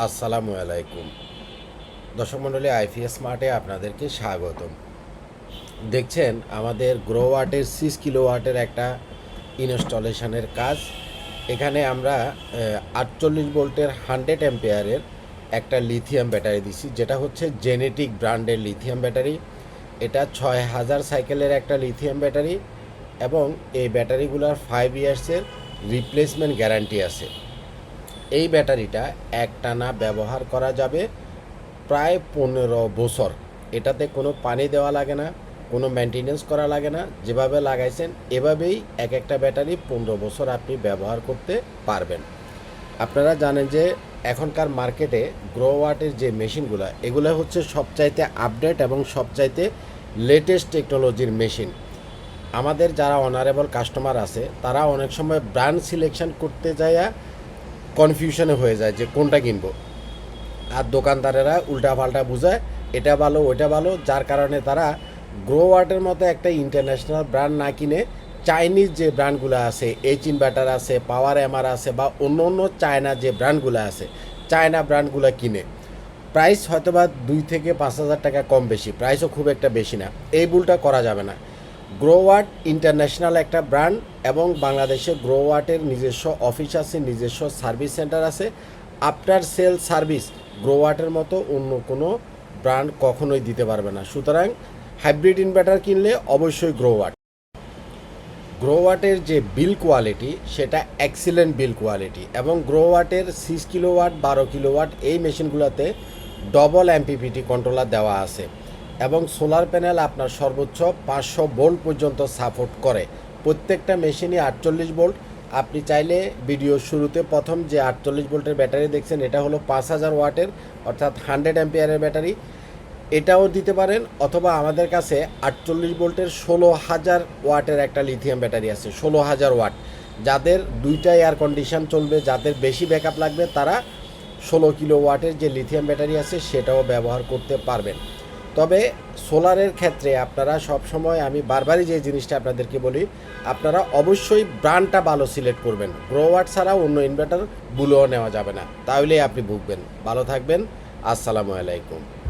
আসসালামু আলাইকুম। দর্শক মণ্ডলী, আইপিএস স্মার্টে আপনাদেরকে স্বাগতম। দেখছেন, আমাদের গ্রো ওয়াটের সিক্স কিলো ওয়াটের একটা ইনস্টলেশনের কাজ। এখানে আমরা আটচল্লিশ ভোল্টের হান্ড্রেড অ্যাম্পেয়ারের একটা লিথিয়াম ব্যাটারি দিছি, যেটা হচ্ছে জেনেটিক ব্র্যান্ডের লিথিয়াম ব্যাটারি এটা ছয় হাজার সাইকেলের একটা লিথিয়াম ব্যাটারি এবং এই ব্যাটারিগুলোর ফাইভ ইয়ার্সের রিপ্লেসমেন্ট গ্যারান্টি আছে। এই ব্যাটারিটা একটানা ব্যবহার করা যাবে প্রায় পনেরো বছর। এটাতে কোনো পানি দেওয়া লাগে না, কোনো মেনটেনেন্স করা লাগে না, যেভাবে লাগাইছেন এভাবেই এক একটা ব্যাটারি পনেরো বছর আপনি ব্যবহার করতে পারবেন। আপনারা জানেন যে এখনকার মার্কেটে গ্রো ওয়াটের যে মেশিনগুলো, এগুলো হচ্ছে সবচাইতে আপডেট এবং সবচাইতে লেটেস্ট টেকনোলজির মেশিন আমাদের যারা অনারেবল কাস্টমার আছে, তারা অনেক সময় ব্র্যান্ড সিলেকশন করতে যাইয়া কনফিউশনে হয়ে যায় যে কোনটা কিনবো। আর দোকানদারেরা উল্টা পাল্টা বুঝায়, এটা ভালো, ওইটা ভালো, যার কারণে তারা গ্রো ওয়াটের মতো একটা ইন্টারন্যাশনাল ব্র্যান্ড না কিনে চাইনিজ যে ব্র্যান্ডগুলো আছে এইচ ইনভার্টার আছে পাওয়ার এমআর আছে বা অন্য অন্য চায়না যে ব্র্যান্ডগুলো আছে চায়না ব্র্যান্ডগুলো কিনে। প্রাইস হয়তোবা দুই থেকে পাঁচ হাজার টাকা কম বেশি প্রাইসও খুব একটা বেশি না। এই ভুলটা করা যাবে না। গ্রোওয়াট ইন্টারন্যাশনাল একটা ব্র্যান্ড বাংলাদেশে গ্রোওয়াটের নিজস্ব অফিস আছে, নিজস্ব সার্ভিস সেন্টার আছে। আফটার সেল সার্ভিস গ্রোওয়াটের মতো অন্য কোনো ব্র্যান্ড কখনোই দিতে পারবে না। সুতরাং হাইব্রিড ইনভার্টার কিনলে অবশ্যই গ্রোওয়াট গ্রোওয়াটের যে বিল কোয়ালিটি, সেটা এক্সিলেন্ট বিল কোয়ালিটি এবং গ্রোওয়াটের সিক্স কিলোওয়াট, বারো কিলোওয়াট এই মেশিনগুলোতে ডবল এমপিপিটি কন্ট্রোলার দেওয়া আছে এবং সোলার প্যানেল আপনার সর্বোচ্চ পাঁচশো ভোল্ট পর্যন্ত সাপোর্ট করে। প্রত্যেকটা মেশিনই আটচল্লিশ ভোল্ট আপনি চাইলে ভিডিও শুরুতে প্রথম যে আটচল্লিশ ভোল্টের ব্যাটারি দেখছেন, এটা হলো পাঁচ হাজার ওয়াটের, অর্থাৎ হান্ড্রেড অ্যাম্পিয়ারের ব্যাটারি। এটাও দিতে পারেন, অথবা আমাদের কাছে আটচল্লিশ ভোল্টের ষোলো হাজার ওয়াটের একটা লিথিয়াম ব্যাটারি আছে, ষোলো হাজার ওয়াট। যাদের দুইটা এয়ার কন্ডিশন চলবে, যাদের বেশি ব্যাকআপ লাগবে, তারা ষোলো কিলো ওয়াটের যে লিথিয়াম ব্যাটারি আছে, সেটাও ব্যবহার করতে পারবেন। তবে সোলারের ক্ষেত্রে আপনারা সব সময় আমি বারবারই যে জিনিসটা আপনাদেরকে বলি, আপনারা অবশ্যই ব্র্যান্ডটা ভালো সিলেক্ট করবেন। গ্রোওয়াট ছাড়া অন্য ইনভার্টার বুলোও নেওয়া যাবে না। তাহলেই আপনি ভুগবেন। ভালো থাকবেন। আসসালামু আলাইকুম।